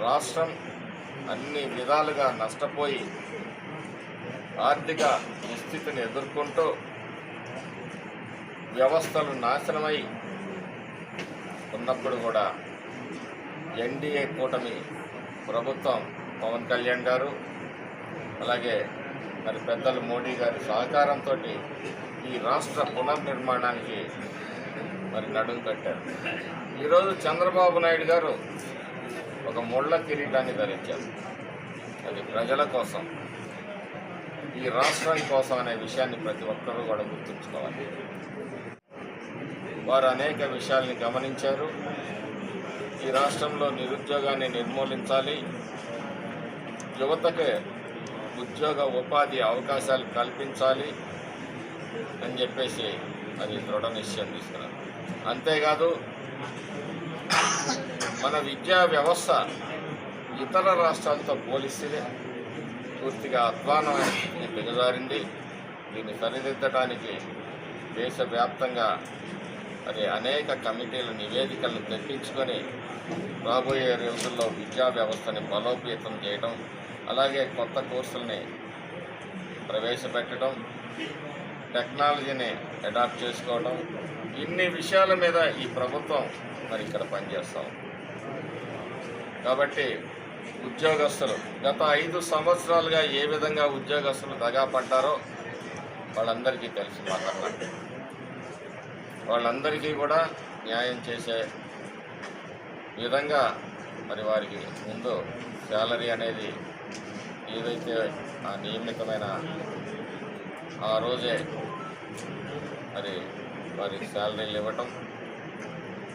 రాష్ట్రం అన్ని విధాలుగా నష్టపోయి ఆర్థిక దుస్థితిని ఎదుర్కొంటూ వ్యవస్థలు నాశనమై ఉన్నప్పుడు కూడా ఎన్డీఏ కూటమి ప్రభుత్వం పవన్ కళ్యాణ్ గారు అలాగే మరి పెద్దలు మోడీ గారి సహకారంతో ఈ రాష్ట్ర పునర్నిర్మాణానికి మరి నడుం కట్టారు. ఈరోజు చంద్రబాబు నాయుడు గారు ఒక ముళ్ళ కిరీటాన్ని ధరించారు. అది ప్రజల కోసం ఈ రాష్ట్రం కోసం అనే విషయాన్ని ప్రతి ఒక్కరూ కూడా గుర్తుంచుకోవాలి. వారు అనేక విషయాల్ని గమనించారు. ఈ రాష్ట్రంలో నిరుద్యోగాన్ని నిర్మూలించాలి. యువతకు ఉద్యోగ ఉపాధి అవకాశాలు కల్పించాలి అని చెప్పేసి అది దృఢ నిశ్చయం తీసుకున్నారు. అంతేకాదు మన విద్యా వ్యవస్థ ఇతర రాష్ట్రాలతో పోలిస్తే పూర్తిగా అధ్వానమైన దిగజారింది దీన్ని సరిదిద్దడానికి దేశవ్యాప్తంగా మరి అనేక కమిటీల నివేదికలను తెప్పించుకొని రాబోయే రోజుల్లో విద్యా వ్యవస్థని బలోపేతం చేయడం అలాగే కొత్త కోర్సుల్ని ప్రవేశపెట్టడం టెక్నాలజీని అడాప్ట్ చేసుకోవడం ఇన్ని విషయాల మీద ఈ ప్రభుత్వం మరి ఇక్కడ పనిచేస్తాం కాబట్టి ఉద్యోగస్తులు గత ఐదు సంవత్సరాలుగా ఏ విధంగా ఉద్యోగస్తులు దగాపడ్డారో వాళ్ళందరికీ తెలిసి మాట్లాడాలి వాళ్ళందరికీ కూడా న్యాయం చేసే విధంగా మరి వారికి ముందు శాలరీ అనేది ఏదైతే ఆ నియమితమైన ఆ రోజే మరి వారికి శాలరీలు ఇవ్వటం.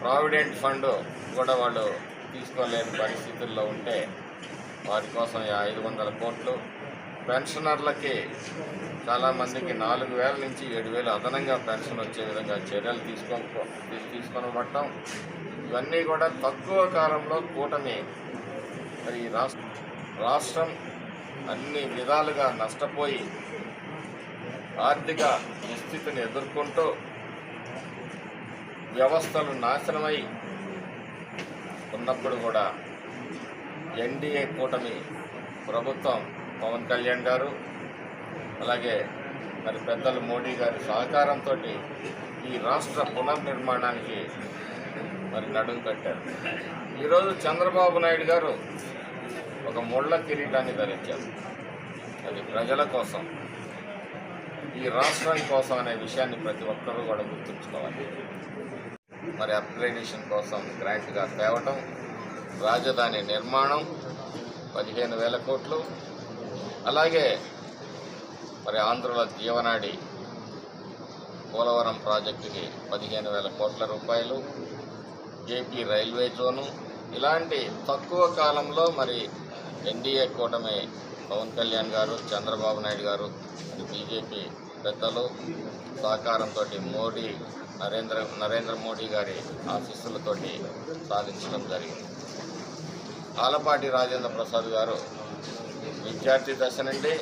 ప్రావిడెంట్ ఫండ్ కూడా వాళ్ళు తీసుకోలేని పరిస్థితుల్లో ఉంటే వారి కోసం ఐదు వందల కోట్లు. పెన్షనర్లకి చాలామందికి నాలుగు వేల నుంచి ఏడు వేలు అదనంగా పెన్షన్ వచ్చే విధంగా చర్యలు తీసుకో తీసుకొని పట్టడం ఇవన్నీ కూడా తక్కువ కాలంలో కూటమి మరి ఈ రాష్ట్రం అన్ని విధాలుగా నష్టపోయి ఆర్థిక దుస్థితిని ఎదుర్కొంటూ వ్యవస్థలు నాశనమై ఉన్నప్పుడు కూడా ఎన్డీఏ కూటమి ప్రభుత్వం పవన్ కళ్యాణ్ గారు అలాగే మరి పెద్దలు మోడీ గారి సహకారంతో ఈ రాష్ట్ర పునర్నిర్మాణానికి మరి నడుం కట్టారు. ఈరోజు చంద్రబాబు నాయుడు గారు ఒక ముళ్ళ కిరీటాన్ని ధరించారు. అది ప్రజల కోసం. ఈ రాష్ట్రం కోసం అనే విషయాన్ని ప్రతి ఒక్కరూ కూడా గుర్తుంచుకోవాలి. మరి అప్గ్రేడేషన్ కోసం గ్రాంట్గా తేవటం రాజధాని నిర్మాణం పదిహేను వేల కోట్లు. అలాగే మరి ఆంధ్రుల జీవనాడి పోలవరం ప్రాజెక్టుకి పదిహేను వేల కోట్ల రూపాయలు. AP railway zone. ఇలాంటి తక్కువ కాలంలో మరి ఎన్డీఏ కూటమి పవన్ కళ్యాణ్ గారు చంద్రబాబు నాయుడు గారు బీజేపీ పెద్దలు సహకారంతో మోడీ నరేంద్ర నరేంద్ర మోడీ గారి ఆఫీసులతో సాధించడం జరిగింది. ఆలపాటి రాజేంద్ర ప్రసాద్ గారు విద్యార్థి దశ నుండి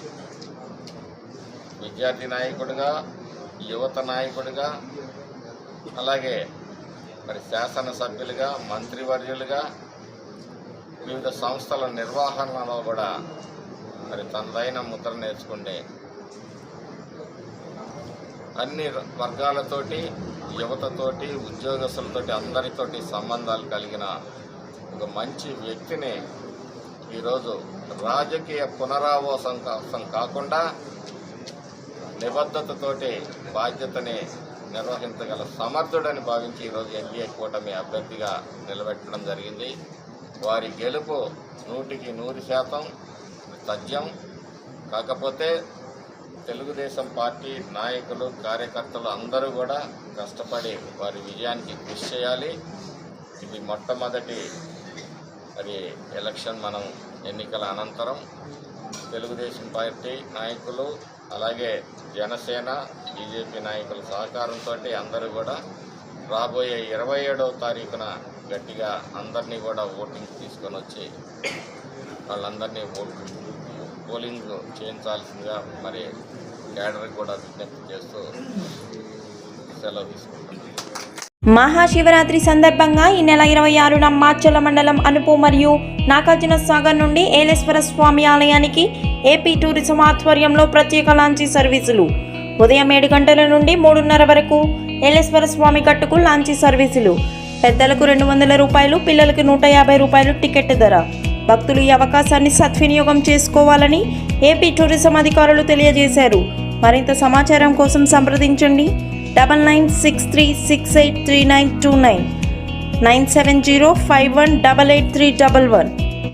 విద్యార్థి నాయకుడిగా యువత నాయకుడిగా అలాగే మరి శాసనసభ్యులుగా మంత్రివర్యులుగా వివిధ సంస్థల నిర్వహణలో కూడా మరి తనదైన ముద్ర నేర్చుకుంటే అన్ని వర్గాలతోటి యువతతోటి ఉద్యోగస్తులతోటి అందరితోటి సంబంధాలు కలిగిన ఒక మంచి వ్యక్తిని ఈరోజు రాజకీయ పునరావాసం కోసం కాకుండా నిబద్ధతతోటి బాధ్యతని నిర్వహించగల సమర్థుడని భావించి ఈరోజు ఎన్డీఏ కూటమి అభ్యర్థిగా నిలబెట్టడం జరిగింది. వారి గెలుపు నూటికి నూరు శాతం తథ్యం. కాకపోతే తెలుగుదేశం పార్టీ నాయకులు కార్యకర్తలు అందరూ కూడా కష్టపడి వారి విజయానికి కృషి చేయాలి. ఇది మొట్టమొదటి అది ఎలక్షన్ మనం ఎన్నికల అనంతరం తెలుగుదేశం పార్టీ నాయకులు అలాగే జనసేన బీజేపీ నాయకుల సహకారంతో అందరూ కూడా రాబోయే ఇరవై ఏడవ తారీఖున గట్టిగా అందరినీ కూడా ఓటింగ్ తీసుకొని వచ్చి వాళ్ళందరినీ పోలింగ్ చేయించాల్సిందిగా మరి కేడర్కి కూడా విజ్ఞప్తి చేస్తూ సెలవు తీసుకుంటున్నాను మహాశివరాత్రి సందర్భంగా ఈ నెల ఇరవై ఆరున మాచల మండలం అనుపు మరియు నాగార్జున సాగర్ నుండి ఏలేశ్వర స్వామి ఆలయానికి ఏపీ టూరిజం ఆధ్వర్యంలో ప్రత్యేక లాంచీ సర్వీసులు. ఉదయం ఏడు గంటల నుండి మూడున్నర వరకు ఏలేశ్వర స్వామి గట్టుకు లాంచీ సర్వీసులు. పెద్దలకు రెండు వందల రూపాయలు పిల్లలకు నూట యాభై రూపాయలు టికెట్ ధర. భక్తులు ఈ అవకాశాన్ని సద్వినియోగం చేసుకోవాలని ఏపీ టూరిజం అధికారులు తెలియజేశారు. మరింత సమాచారం కోసం సంప్రదించండి. Double nine six three six eight three nine two nine. Nine seven zero five one double eight three double one.